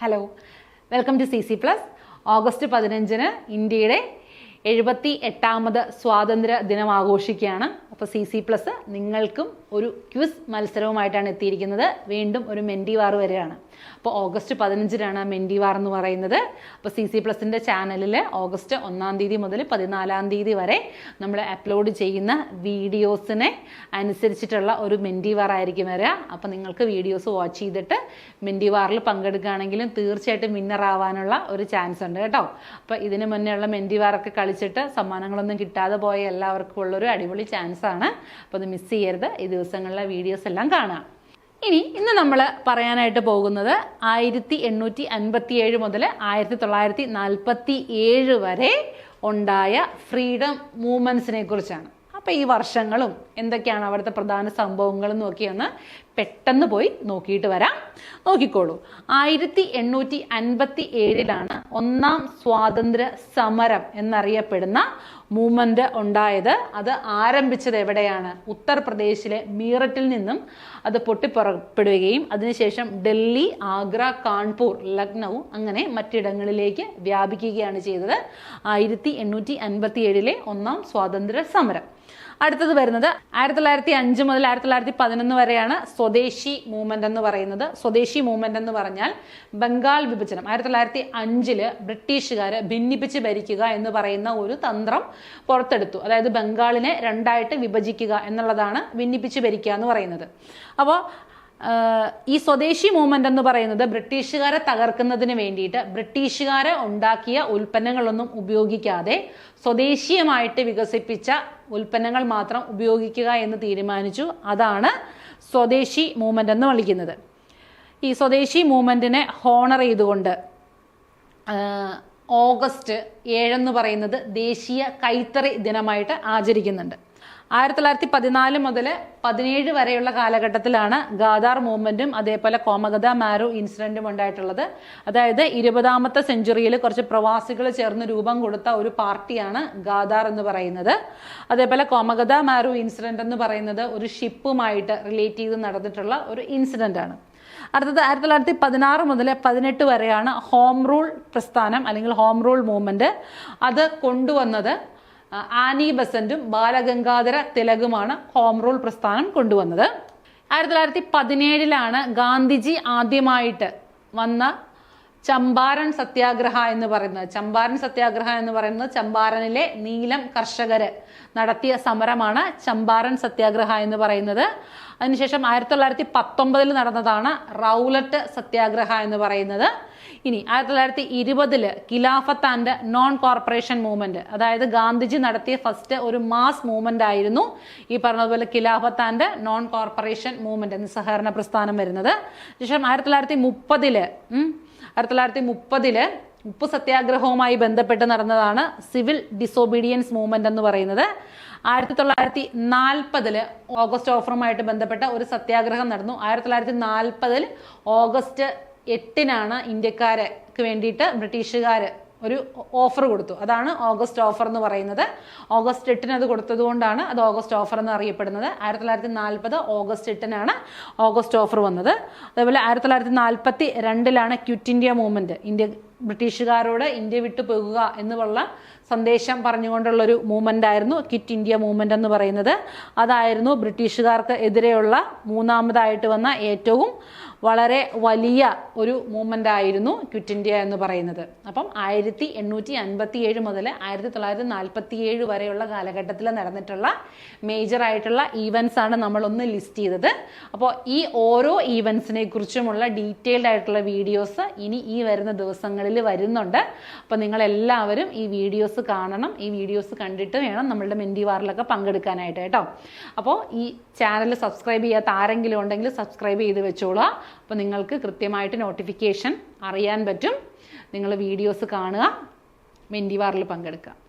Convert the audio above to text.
Hello welcome to C C plus August പതിനഞ്ചിന് ഇന്ത്യയുടെ എഴുപത്തി എട്ടാമത് സ്വാതന്ത്ര്യ ദിനം ആഘോഷിക്കുകയാണ്. അപ്പോൾ സി സി പ്ലസ് നിങ്ങൾക്കും ഒരു ക്വിസ് മത്സരവുമായിട്ടാണ് എത്തിയിരിക്കുന്നത്. വീണ്ടും ഒരു മെൻഡിവാർ വാർ വരികയാണ് അപ്പോൾ ഓഗസ്റ്റ് പതിനഞ്ചിനാണ് മെൻഡിവാർ എന്ന് പറയുന്നത്. അപ്പോൾ സി സി പ്ലസിന്റെ ചാനലിൽ ഓഗസ്റ്റ് ഒന്നാം തീയതി മുതൽ പതിനാലാം തീയതി വരെ നമ്മൾ അപ്ലോഡ് ചെയ്യുന്ന വീഡിയോസിനെ അനുസരിച്ചിട്ടുള്ള ഒരു മെൻഡിവാർ ആയിരിക്കും വരിക. അപ്പോൾ നിങ്ങൾക്ക് വീഡിയോസ് വാച്ച് ചെയ്തിട്ട് മെൻഡിവാറിൽ പങ്കെടുക്കുകയാണെങ്കിലും തീർച്ചയായിട്ടും വിന്നർ ആവാനുള്ള ഒരു ചാൻസ് ഉണ്ട് കേട്ടോ. അപ്പോൾ ഇതിന് മുന്നേ ഉള്ള മെൻഡിവാറൊക്കെ കളിച്ചിട്ട് സമ്മാനങ്ങളൊന്നും കിട്ടാതെ പോയ എല്ലാവർക്കും ഉള്ളൊരു അടിപൊളി ചാൻസ് ആണ്. അപ്പോൾ അത് മിസ് ചെയ്യരുത്. ഈ ദിവസങ്ങളിലെ വീഡിയോസ് എല്ലാം കാണാം ഇനി ഇന്ന് നമ്മൾ പറയാനായിട്ട് പോകുന്നത് ആയിരത്തി എണ്ണൂറ്റി അൻപത്തി ഏഴ് മുതൽ ആയിരത്തി തൊള്ളായിരത്തി നാൽപ്പത്തി ഏഴ് വരെ ഉണ്ടായ ഫ്രീഡം മൂവ്മെന്റ്സിനെ കുറിച്ചാണ്. അപ്പോൾ ഈ വർഷങ്ങളും എന്തൊക്കെയാണ് അവിടുത്തെ പ്രധാന സംഭവങ്ങളും നോക്കിയൊന്ന് പെട്ടെന്ന് പോയി നോക്കിയിട്ട് വരാം. നോക്കിക്കോളൂ. ആയിരത്തി എണ്ണൂറ്റി അൻപത്തി ഏഴിലാണ് ഒന്നാം സ്വാതന്ത്ര്യ സമരം എന്നറിയപ്പെടുന്ന മൂവ്മെന്റ് ഉണ്ടായത്. അത് ആരംഭിച്ചത് എവിടെയാണ്? ഉത്തർപ്രദേശിലെ മീററ്റിൽ നിന്നും അത് പൊട്ടിപ്പുറപ്പെടുകയും അതിനുശേഷം ഡൽഹി ആഗ്ര കാൺപൂർ ലക്നൗ അങ്ങനെ മറ്റിടങ്ങളിലേക്ക് വ്യാപിക്കുകയാണ് ചെയ്തത്. ആയിരത്തി എണ്ണൂറ്റി അൻപത്തി ഏഴിലെ ഒന്നാം സ്വാതന്ത്ര്യ സമരം. അടുത്തത് വരുന്നത് ആയിരത്തി തൊള്ളായിരത്തി അഞ്ച് മുതൽ ആയിരത്തി തൊള്ളായിരത്തി പതിനൊന്ന് വരെയാണ് സ്വദേശി മൂവ്മെന്റ് എന്ന് പറയുന്നത്. സ്വദേശി മൂവ്മെന്റ് എന്ന് പറഞ്ഞാൽ ബംഗാൾ വിഭജനം. ആയിരത്തി തൊള്ളായിരത്തി അഞ്ചിൽ ബ്രിട്ടീഷുകാര് ഭിന്നിപ്പിച്ച് ഭരിക്കുക എന്ന് പറയുന്ന ഒരു തന്ത്രം പുറത്തെടുത്തു. അതായത് ബംഗാളിനെ രണ്ടായിട്ട് വിഭജിക്കുക എന്നുള്ളതാണ് ഭിന്നിപ്പിച്ച് ഭരിക്കുക എന്ന് പറയുന്നത്. അപ്പോൾ ഈ സ്വദേശി മൂവ്മെന്റ് എന്ന് പറയുന്നത് ബ്രിട്ടീഷുകാരെ തകർക്കുന്നതിന് വേണ്ടിയിട്ട് ബ്രിട്ടീഷുകാരെ ഉണ്ടാക്കിയ ഉൽപ്പന്നങ്ങളൊന്നും ഉപയോഗിക്കാതെ സ്വദേശീയമായിട്ട് വികസിപ്പിച്ച ഉൽപ്പന്നങ്ങൾ മാത്രം ഉപയോഗിക്കുക എന്ന് തീരുമാനിച്ചു. അതാണ് സ്വദേശി മൂവ്മെന്റ് എന്ന് വിളിക്കുന്നത്. ഈ സ്വദേശി മൂവ്മെന്റിനെ ഹോണർ ചെയ്തുകൊണ്ട് ഓഗസ്റ്റ് ഏഴെന്ന് പറയുന്നത് ദേശീയ കൈത്തറി ദിനമായിട്ട് ആചരിക്കുന്നുണ്ട്. ആയിരത്തി തൊള്ളായിരത്തി പതിനാല് മുതൽ പതിനേഴ് വരെയുള്ള കാലഘട്ടത്തിലാണ് ഗാദാർ മൂവ്മെന്റും അതേപോലെ കോമഗത മാരു ഇൻസിഡന്റും ഉണ്ടായിട്ടുള്ളത്. അതായത് ഇരുപതാമത്തെ സെഞ്ചുറിയിൽ കുറച്ച് പ്രവാസികൾ ചേർന്ന് രൂപം കൊടുത്ത ഒരു പാർട്ടിയാണ് ഗാദാർ എന്ന് പറയുന്നത്. അതേപോലെ കോമഗത മാരു ഇൻസിഡന്റ് എന്ന് പറയുന്നത് ഒരു ഷിപ്പുമായിട്ട് റിലേറ്റ് ചെയ്ത് നടന്നിട്ടുള്ള ഒരു ഇൻസിഡന്റ് ആണ്. അടുത്തത് ആയിരത്തി തൊള്ളായിരത്തി പതിനാറ് മുതൽ പതിനെട്ട് വരെയാണ് ഹോം റൂൾ പ്രസ്ഥാനം അല്ലെങ്കിൽ ഹോം റൂൾ മൂവ്മെന്റ്. അത് കൊണ്ടുവന്നത് ആനി ബസന്റും ബാലഗംഗാധര തിലകുമാണ് ഹോം റൂൾ പ്രസ്ഥാനം കൊണ്ടുവന്നത്. ആയിരത്തി തൊള്ളായിരത്തി പതിനേഴിലാണ് ഗാന്ധിജി ആദ്യമായിട്ട് വന്ന ചമ്പാരൻ സത്യാഗ്രഹ എന്ന് പറയുന്നത്. ചമ്പാരൻ സത്യാഗ്രഹ എന്ന് പറയുന്നത് ചമ്പാരനിലെ നീലം കർഷകര് നടത്തിയ സമരമാണ് ചമ്പാരൻ സത്യാഗ്രഹ എന്ന് പറയുന്നത്. അതിനുശേഷം ആയിരത്തി തൊള്ളായിരത്തി പത്തൊമ്പതിൽ നടന്നതാണ് റൗലറ്റ് സത്യാഗ്രഹ എന്ന് പറയുന്നത്. ഇനി ആയിരത്തി തൊള്ളായിരത്തി ഇരുപതിൽ Khilafat and non corporation movement അതായത് ഗാന്ധിജി നടത്തിയ ഫസ്റ്റ് ഒരു മാസ് മൂവ്മെന്റ് ആയിരുന്നു ഈ പറഞ്ഞതുപോലെ Khilafat and non corporation movement നിസ്സഹകരണ പ്രസ്ഥാനം വരുന്നത്. ശേഷം ആയിരത്തി തൊള്ളായിരത്തി മുപ്പതിൽ ആയിരത്തി തൊള്ളായിരത്തി മുപ്പതിൽ ഉപ്പ് സത്യാഗ്രഹവുമായി ബന്ധപ്പെട്ട് നടന്നതാണ് സിവിൽ ഡിസോബീഡിയൻസ് മൂവ്മെന്റ് എന്ന് പറയുന്നത്. ആയിരത്തി തൊള്ളായിരത്തി നാൽപ്പതിൽ ഓഗസ്റ്റ് ഓഫറുമായിട്ട് ബന്ധപ്പെട്ട ഒരു സത്യാഗ്രഹം നടന്നു. ആയിരത്തി തൊള്ളായിരത്തി നാൽപ്പതിൽ ഓഗസ്റ്റ് എട്ടിനാണ് ഇന്ത്യക്കാർക്ക് വേണ്ടിയിട്ട് ബ്രിട്ടീഷുകാർ ഒരു ഓഫർ കൊടുത്തു. അതാണ് ഓഗസ്റ്റ് ഓഫർ എന്ന് പറയുന്നത്. ഓഗസ്റ്റ് എട്ടിന് അത് കൊടുത്തത് കൊണ്ടാണ് അത് ഓഗസ്റ്റ് ഓഫർ എന്ന് അറിയപ്പെടുന്നത്. ആയിരത്തി തൊള്ളായിരത്തി നാൽപ്പത് ഓഗസ്റ്റ് എട്ടിനാണ് ഓഗസ്റ്റ് ഓഫർ വന്നത്. അതേപോലെ ആയിരത്തി തൊള്ളായിരത്തി നാൽപ്പത്തി രണ്ടിലാണ് ക്വിറ്റ് ഇന്ത്യ മൂവ്മെന്റ് ഇന്ത്യ ബ്രിട്ടീഷുകാരോട് ഇന്ത്യ വിട്ടു പോകുക എന്നുള്ള സന്ദേശം പറഞ്ഞുകൊണ്ടുള്ളൊരു മൂവ്മെന്റ് ആയിരുന്നു കിറ്റ് ഇന്ത്യ മൂവ്മെന്റ് എന്ന് പറയുന്നത്. അതായിരുന്നു ബ്രിട്ടീഷുകാർക്ക് എതിരെയുള്ള മൂന്നാമതായിട്ട് വന്ന ഏറ്റവും വളരെ വലിയ ഒരു മൂവ്മെന്റ് ആയിരുന്നു ക്വിറ്റ് ഇന്ത്യ എന്ന് പറയുന്നത്. അപ്പം ആയിരത്തി എണ്ണൂറ്റി അൻപത്തി ഏഴ് മുതൽ ആയിരത്തി തൊള്ളായിരത്തി നാൽപ്പത്തി ഏഴ് വരെയുള്ള കാലഘട്ടത്തിൽ നടന്നിട്ടുള്ള മേജർ ആയിട്ടുള്ള ഈവൻസ് ആണ് നമ്മളൊന്ന് ലിസ്റ്റ് ചെയ്തത്. അപ്പോൾ ഈ ഓരോ ഈവൻസിനെ കുറിച്ചുമുള്ള ഡീറ്റെയിൽഡ് ആയിട്ടുള്ള വീഡിയോസ് ഇനി ഈ വരുന്ന ദിവസങ്ങളിൽ വരുന്നുണ്ട്. അപ്പോൾ നിങ്ങളെല്ലാവരും ഈ വീഡിയോസ് കാണണം. ഈ വീഡിയോസ് കണ്ടിട്ട് വേണം നമ്മളുടെ മെൻഡി വാറിലൊക്കെ പങ്കെടുക്കാനായിട്ട് കേട്ടോ. അപ്പോൾ ഈ ചാനൽ സബ്സ്ക്രൈബ് ചെയ്യാത്ത ആരെങ്കിലും ഉണ്ടെങ്കിൽ സബ്സ്ക്രൈബ് ചെയ്ത് വെച്ചോളാം അപ്പോൾ നിങ്ങൾക്ക് കൃത്യമായിട്ട് നോട്ടിഫിക്കേഷൻ അറിയാൻ പറ്റും. നിങ്ങൾ വീഡിയോസ് കാണുക മെൻഡി വാറിൽ പങ്കെടുക്കുക.